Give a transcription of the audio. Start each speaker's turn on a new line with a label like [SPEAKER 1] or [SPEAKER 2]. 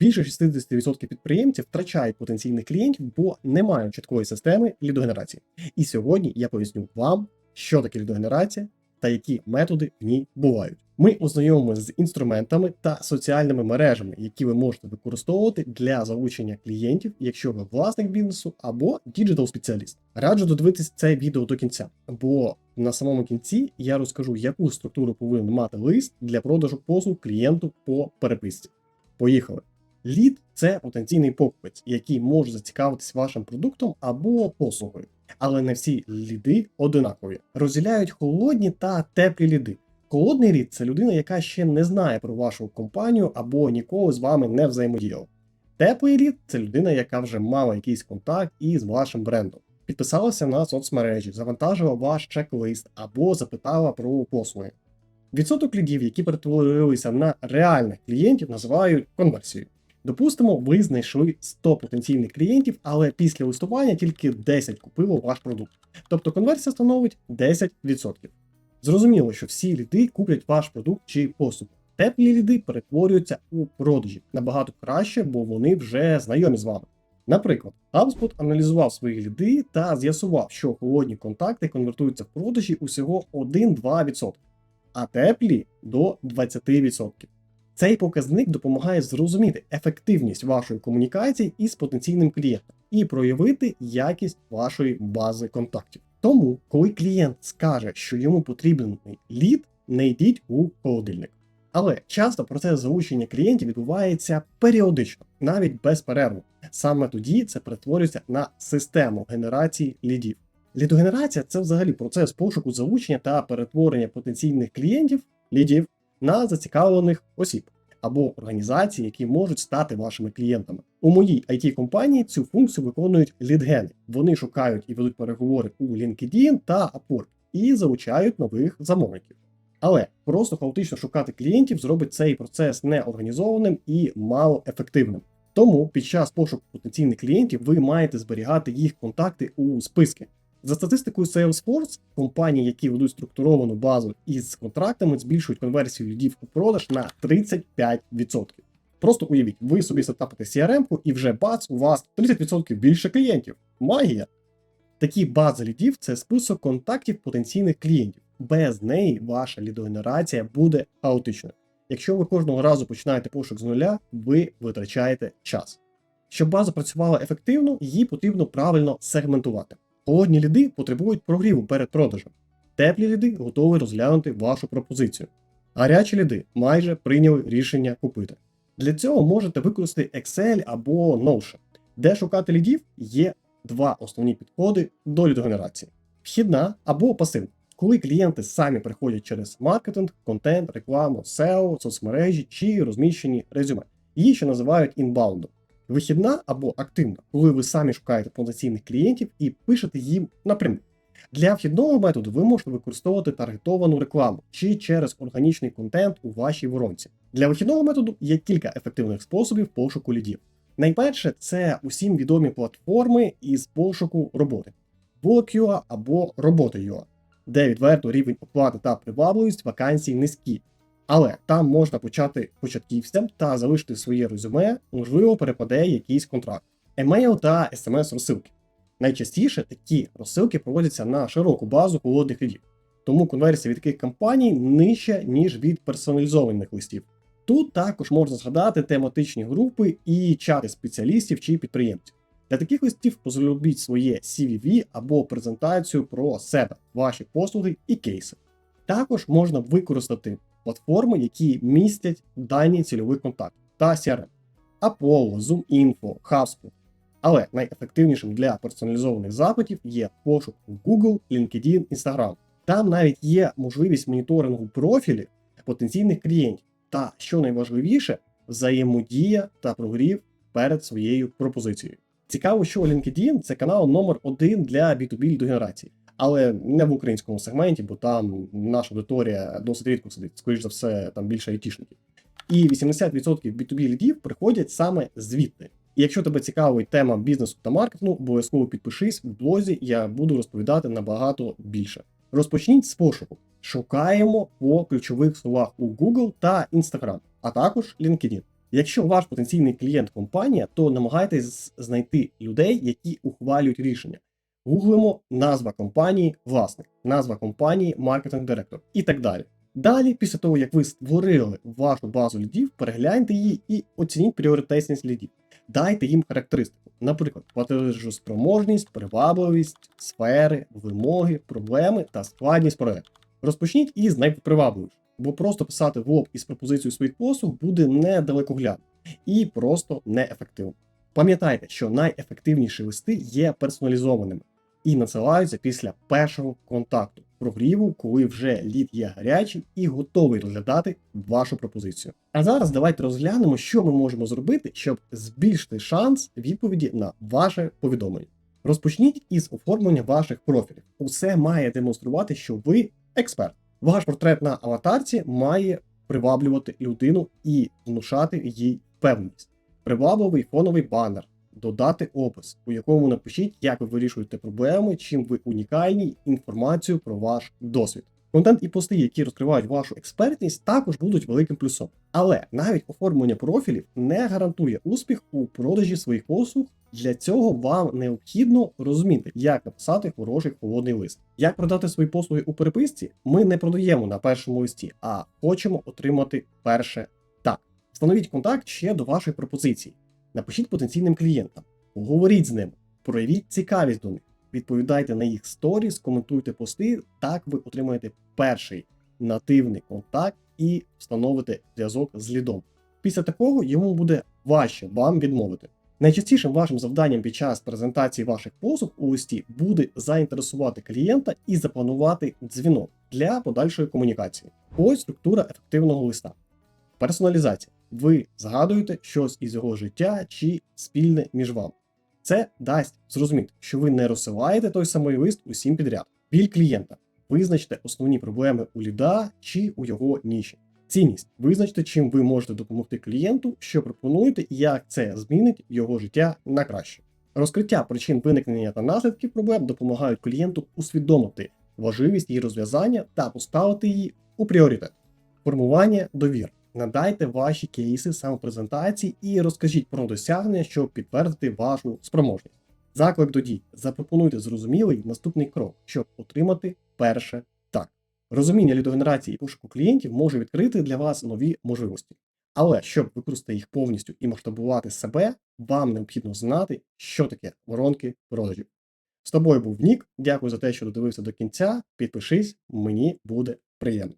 [SPEAKER 1] Більше 60% підприємців втрачають потенційних клієнтів, бо не мають чіткої системи лідогенерації. І сьогодні я поясню вам, що таке лідогенерація та які методи в ній бувають. Ми ознайомимося з інструментами та соціальними мережами, які ви можете використовувати для залучення клієнтів, якщо ви власник бізнесу або діджитал спеціаліст. Раджу додивитися це відео до кінця, бо на самому кінці я розкажу, яку структуру повинен мати лист для продажу послуг клієнту по переписці. Поїхали! Лід це потенційний покупець, який може зацікавитись вашим продуктом або послугою. Але не всі ліди одинакові. Розділяють холодні та теплі ліди. Холодний лід це людина, яка ще не знає про вашу компанію або ніколи з вами не взаємодіяла. Теплий лід це людина, яка вже мала якийсь контакт із вашим брендом. Підписалася на соцмережі, завантажила ваш чек-лист або запитала про послуги. Відсоток лідів, які перетворилися на реальних клієнтів, називають конверсією. Допустимо, ви знайшли 100 потенційних клієнтів, але після листування тільки 10 купило ваш продукт. Тобто конверсія становить 10%. Зрозуміло, що всі ліди куплять ваш продукт чи послугу. Теплі ліди перетворюються у продажі набагато краще, бо вони вже знайомі з вами. Наприклад, HubSpot аналізував свої ліди та з'ясував, що холодні контакти конвертуються в продажі усього 1-2%, а теплі до 20%. Цей показник допомагає зрозуміти ефективність вашої комунікації із потенційним клієнтом і проявити якість вашої бази контактів. Тому, коли клієнт скаже, що йому потрібен лід, не йдіть у холодильник. Але часто процес залучення клієнтів відбувається періодично, навіть безперервно. Саме тоді це перетворюється на систему генерації лідів. Лідогенерація це взагалі процес пошуку залучення та перетворення потенційних клієнтів лідів на зацікавлених осіб або організацій, які можуть стати вашими клієнтами. У моїй it компанії цю функцію виконують лідгени. Вони шукають і ведуть переговори у LinkedIn та Upwork і залучають нових замовників. Але просто хаотично шукати клієнтів зробить цей процес неорганізованим і малоефективним. Тому під час пошуку потенційних клієнтів ви маєте зберігати їх контакти у списки. За статистикою Salesforce, компанії, які ведуть структуровану базу із контрактами, збільшують конверсію лідів у продаж на 35%. Просто уявіть, ви собі сетапите CRM і вже бац, у вас 30% більше клієнтів. Магія! Такі бази лідів це список контактів потенційних клієнтів. Без неї ваша лідогенерація буде хаотичною. Якщо ви кожного разу починаєте пошук з нуля, ви витрачаєте час. Щоб база працювала ефективно, її потрібно правильно сегментувати. Холодні ліди потребують прогріву перед продажем. Теплі ліди готові розглянути вашу пропозицію. Гарячі ліди майже прийняли рішення купити. Для цього можете використати Excel або Notion. Де шукати лідів є два основні підходи до лідогенерації: вхідна або пасивна. Коли клієнти самі приходять через маркетинг, контент, рекламу, SEO, соцмережі чи розміщені резюме. Її ще називають інбаундом. Вихідна або активна, коли ви самі шукаєте потенційних клієнтів і пишете їм напряму. Для вхідного методу ви можете використовувати таргетовану рекламу чи через органічний контент у вашій воронці. Для вихідного методу є кілька ефективних способів пошуку лідів. Найперше, це усім відомі платформи із пошуку роботи, Blog.ua або Робота.ua, де відверто рівень оплати та привабливість вакансій низькі. Але там можна почати початківцям та залишити своє резюме, можливо, перепаде якийсь контракт, емейл та смс розсилки. Найчастіше такі розсилки проводяться на широку базу холодних лідів, тому конверсія від таких компаній нижча, ніж від персоналізованих листів. Тут також можна згадати тематичні групи і чати спеціалістів чи підприємців. Для таких листів позробіть своє CVV або презентацію про себе, ваші послуги і кейси. Також можна використати платформи, які містять дані цільових контактів та CRM, Apollo, ZoomInfo, HubSpot. Але найефективнішим для персоналізованих запитів є пошук у Google, LinkedIn, Instagram. Там навіть є можливість моніторингу профілів потенційних клієнтів. Та, що найважливіше, взаємодія та прогрів перед своєю пропозицією. Цікаво, що LinkedIn це канал номер один для B2B лідогенерації, але не в українському сегменті, бо там наша аудиторія досить рідко сидить, скоріш за все, там більше айтішників. І 80% B2B лідів приходять саме звідти. І якщо тебе цікавить тема бізнесу та маркетингу, обов'язково підпишись в блозі, я буду розповідати набагато більше. Розпочніть з пошуку. Шукаємо по ключових словах у Google та Instagram, а також LinkedIn. Якщо ваш потенційний клієнт компанія, то намагайтесь знайти людей, які ухвалюють рішення. Гуглимо назва компанії власник, назва компанії маркетинг-директор і так далі. Далі, після того, як ви створили вашу базу лідів, перегляньте її і оцініть пріоритетність лідів. Дайте їм характеристику, наприклад, платежоспроможність, привабливість, сфери, вимоги, проблеми та складність проекту. Розпочніть із найпривабливіших, бо просто писати в лоб із пропозицією своїх послуг буде недалекоглядно і просто неефективно. Пам'ятайте, що найефективніші листи є персоналізованими і надсилаються після першого контакту прогріву, коли вже лід є гарячий і готовий розглядати вашу пропозицію. А зараз давайте розглянемо, що ми можемо зробити, щоб збільшити шанс відповіді на ваше повідомлення. Розпочніть із оформлення ваших профілів. Усе має демонструвати, що ви експерт. Ваш портрет на аватарці має приваблювати людину і внушати їй впевненість. Привабливий фоновий банер, додати опис, у якому напишіть, як ви вирішуєте проблеми, чим ви унікальні, інформацію про ваш досвід. Контент і пости, які розкривають вашу експертність, також будуть великим плюсом. Але навіть оформлення профілів не гарантує успіх у продажі своїх послуг. Для цього вам необхідно розуміти, як написати хороший холодний лист. Як продати свої послуги у переписці, ми не продаємо на першому листі, а хочемо отримати перше так. Встановіть контакт ще до вашої пропозиції. Напишіть потенційним клієнтам, поговоріть з ними, проявіть цікавість до них, відповідайте на їх сторіс, коментуйте пости. Так ви отримаєте перший нативний контакт і встановите зв'язок з лідом. Після такого йому буде важче вам відмовити. Найчастішим вашим завданням під час презентації ваших послуг у листі буде заінтересувати клієнта і запланувати дзвінок для подальшої комунікації. Ось структура ефективного листа. Персоналізація. Ви згадуєте щось із його життя чи спільне між вами. Це дасть зрозуміти, що ви не розсилаєте той самий лист усім підряд. Біль клієнта. Визначте основні проблеми у ліда чи у його ніші. Цінність. Визначте, чим ви можете допомогти клієнту, що пропонуєте і як це змінить його життя на краще. Розкриття причин виникнення та наслідків проблем допомагають клієнту усвідомити важливість її розв'язання та поставити її у пріоритет. Формування довір. Надайте ваші кейси самопрезентації і розкажіть про досягнення, щоб підтвердити вашу спроможність. Заклик до дій. Запропонуйте зрозумілий наступний крок, щоб отримати перше так. Розуміння лідогенерації і пошуку клієнтів може відкрити для вас нові можливості. Але щоб використати їх повністю і масштабувати себе, вам необхідно знати, що таке воронки продажів. З тобою був Нік. Дякую за те, що додивився до кінця. Підпишись, мені буде приємно.